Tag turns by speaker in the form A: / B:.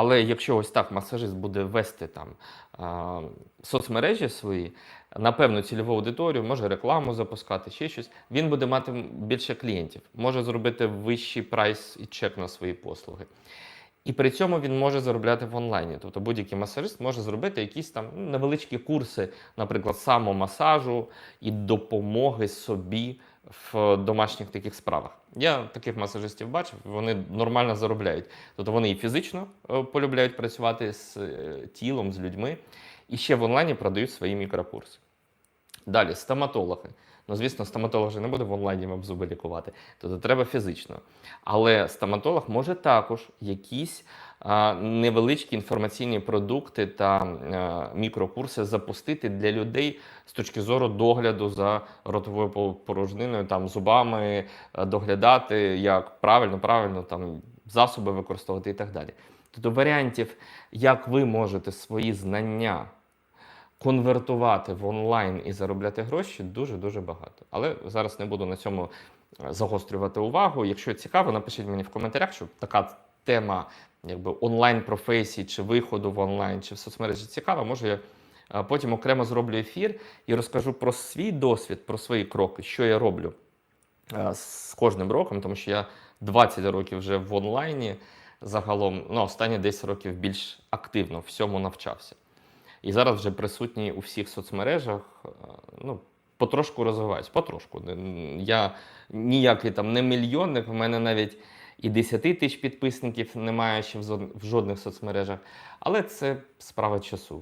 A: Але якщо ось так масажист буде вести там соцмережі свої на певну цільову аудиторію, може рекламу запускати, ще щось, він буде мати більше клієнтів, може зробити вищий прайс і чек на свої послуги. І при цьому він може заробляти в онлайні. Тобто будь-який масажист може зробити якісь там ну, невеличкі курси, наприклад, самомасажу і допомоги собі в домашніх таких справах. Я таких масажистів бачив, вони нормально заробляють. Тобто вони і фізично е, полюбляють працювати з е, тілом, з людьми, і ще в онлайні продають свої мікрокурси. Далі, стоматологи. Ну, звісно, стоматолог же не буде в онлайні вам зуби лікувати, тобто треба фізично. Але стоматолог може також якісь а, невеличкі інформаційні продукти та а, мікрокурси запустити для людей з точки зору догляду за ротовою порожниною, там зубами, доглядати, як правильно, правильно там засоби використовувати і так далі. Тобто варіантів, як ви можете свої знання конвертувати в онлайн і заробляти гроші дуже дуже багато. Але зараз не буду на цьому е, загострювати увагу. Якщо цікаво, напишіть мені в коментарях, що така тема якби онлайн професії чи виходу в онлайн чи в соцмережі цікава. Може я е, потім окремо зроблю ефір і розкажу про свій досвід, про свої кроки, що я роблю е, з кожним роком, тому що я 20 років вже в онлайні. Загалом, ну, останні 10 років більш активно всьому навчався. І зараз вже присутній у всіх соцмережах. е, Ну, потрошку розвиваюсь, потрошку. Я ніякий там не мільйонник, в мене навіть і 10 тисяч підписників немає ще в жодних соцмережах. Але це справа часу.